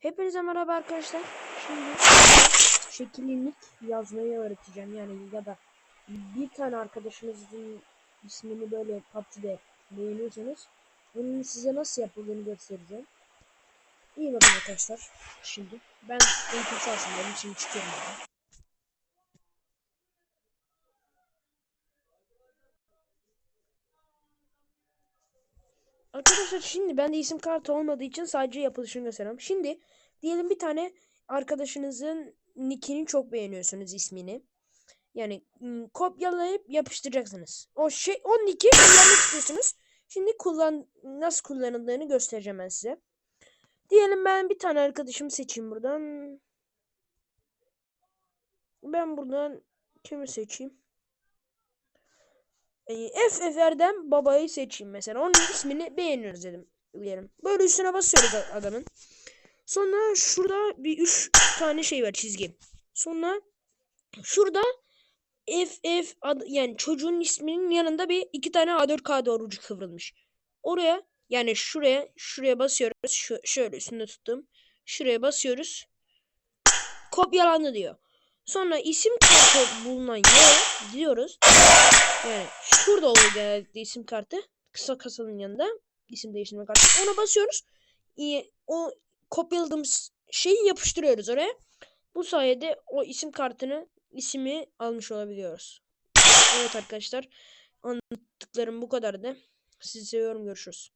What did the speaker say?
Hepinize merhaba arkadaşlar. Şimdi şekillilik yazmayı öğreteceğim. Yani ya da bir tane arkadaşınızın ismini böyle PUBG'de beğeniyorsanız bunun size nasıl yapıldığını göstereceğim. İyi bakın arkadaşlar. Şimdi ben eğitim sahasındayım. Şimdi çıkıyorum. Arkadaşlar şimdi bende isim kartı olmadığı için sadece yapılışını gösteriyorum. Şimdi diyelim bir tane arkadaşınızın nickini çok beğeniyorsunuz ismini. Yani ım, kopyalayıp yapıştıracaksınız. O şey o nick'i kullanmak istiyorsunuz. Şimdi kullan nasıl kullanıldığını göstereceğim ben size. Diyelim ben bir tane arkadaşımı seçeyim buradan. Ben buradan kimi seçeyim? E, FFR'den babayı seçeyim mesela. Onun ismini beğeniyoruz dedim. Diyelim. Böyle üstüne basıyoruz adamın. Sonra şurada bir üç tane şey var çizgi. Sonra şurada FF ad, yani çocuğun isminin yanında bir iki tane A4 kağıdı var ucu kıvrılmış. Oraya yani şuraya şuraya basıyoruz. Şu, şöyle üstünde tuttum. Şuraya basıyoruz. Kopyalandı diyor. Sonra isim kartı bulunan yere gidiyoruz. Yani şurada oluyor genellikle isim kartı. Kısa kasanın yanında isim değiştirme kartı. Ona basıyoruz. O kopyaladığımız şeyi yapıştırıyoruz oraya. Bu sayede o isim kartını ismi almış olabiliyoruz. Evet arkadaşlar. Anlattıklarım bu kadardı. Sizi seviyorum. Görüşürüz.